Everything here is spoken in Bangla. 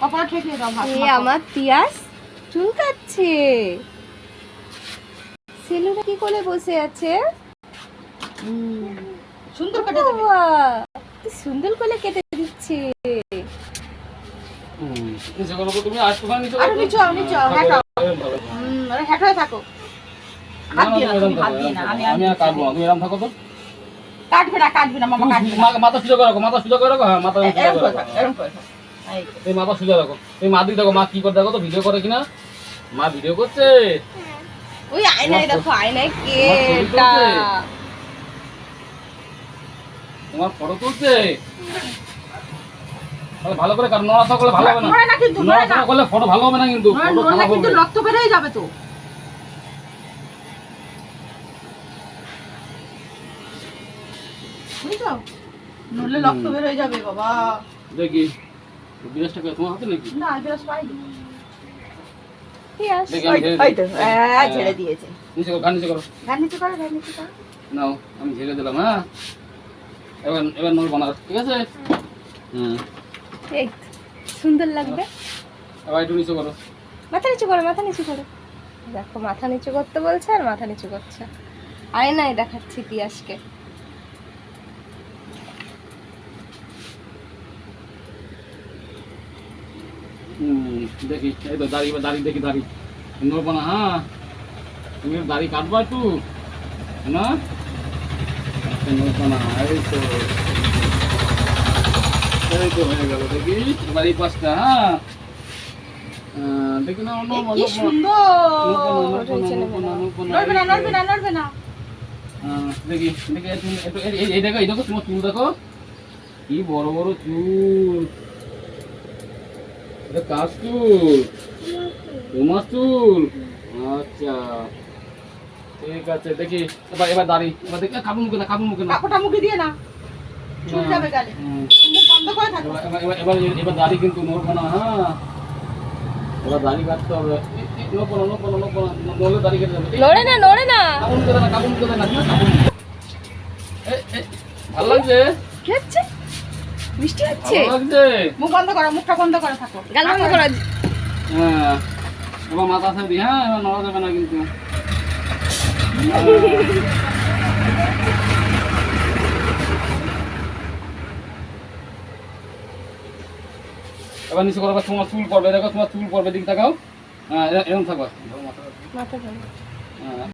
এ আমার তিয়াস চুলকাচ্ছে। সেলুটা কি করে বসে আছে? সুন্দর কেটে দেবে। সুন্দর করে কেটে দিচ্ছে। হুম, নিচে করো গো তুমি, আর একটুখানি নিচে আরও নিচে আও, নিচে আও, হ্যাঁ, হ্যাঁ। হুম, আরে হয়ে থাকো। না, হাত দিয়ে না, তুমি এরম তুমি থাকো, হাত দিয়ে না, আমি আমি কাটবো তুমি এরম থাকো তো। কাটবে না কাটবে না মামা কাটবে মা- মাথা সোজা করে রাখো, মাথা সোজা করে রাখো, হ্যাঁ, মাথা সোজা এরকম করে করে রাখো। এরকম করে থাকো। এই মাথা সোজা রাখো এই মা দিকে দেখো মা কি করে দেখো তো ভিডিও করে কিনা? মা ভিডিও করছে? ওই আয়নায় দেখো আয়নায় কে তোমার ফটো তুলছে? ভালো করে কাট নড়াচড়া করলে ভালো হবে না। নড়ে না কিন্তু নড়ে না। নড়াচড়া করলে ফটো ভালো হবে না কিন্তু নড়ে- ফটো খারাপ কিন্তু হবে। রক্ত বেরোয় যাবে তো। নড়লে রক্ত বেরোয় যাবে বাবা। দেখি। বিরাজটা তোমার হাতে নাকি? না বিরাজ পাইনি। আমি ঝেড়ে ওই দিই। তো ছেড়ে দিয়েছে। নিচে করো ঘাড় নিচে করো। ঘাড় নিচে করো ঘাড় নিচে করো। নাও আমি ঝেড়ে দিলাম হ্যাঁ। এবার এবার নড়বো না ঠিক আছে? হুম। এই সুন্দর লাগবে। এবার একটু নিচে করো। মাথা নিচু করো মাথা নিচু করো। দেখো মাথা নিচু করতে বলছে আর মাথা নিচু করছে। আয়নায় দেখাচ্ছি তিয়াসকে দেখি এই তো দাড়ি দাড়ি দেখি দাড়ি। নড়বো না হ্যাঁ? তুমি দাড়ি কাটবা একটু? না? আচ্ছা, না এই তো। এই তো হয়ে গেল দেখি এবার এই পাঁচটা হ্যাঁ? দেখি না অন্য কি সুন্দর! না নড়বে না নড়বে না দেখি দেখি এই দেখো এই দেখো তোমার চুল দেখো। কি বড় বড় চুল। এটা কার চুল তোমার চুল আচ্ছা। ঠিক আছে দেখি। এবার এবার দাঁড়ি। এবার দেখি। কাপড় মুখে না কাপড় মুখে না। কাপড়টা মুখে দিয়ে না। চুল যাবে গালে। মুখ বন্ধ করে থাকো। এবার এবার এবার দাড়ি কিন্তু নড়বো না হ্যাঁ। এবার দাড়ি কাটতে হবে। নড়বো না নড়বো না নড়বো না। নড়লে দাড়ি কেটে যাবে। নড়ে না নড়ে না। কাপড় মুখে না কাপড় মুখে না এই, ভালো লাগছে? কি বৃষ্টি হচ্ছে? মুখ বন্ধ করো মুখটা বন্ধ করে থাকো। গাল বন্ধ করো। হ্যাঁ এবার মাথা দিই হ্যাঁ এবার নড়া যাবে না কিন্তু। এবার নিচে করো তোমার চুল পড়বে দেখো তোমার চুল পড়বে দিক তাকাও। হ্যাঁ এরকম থাকো। মাথা হ্যাঁ।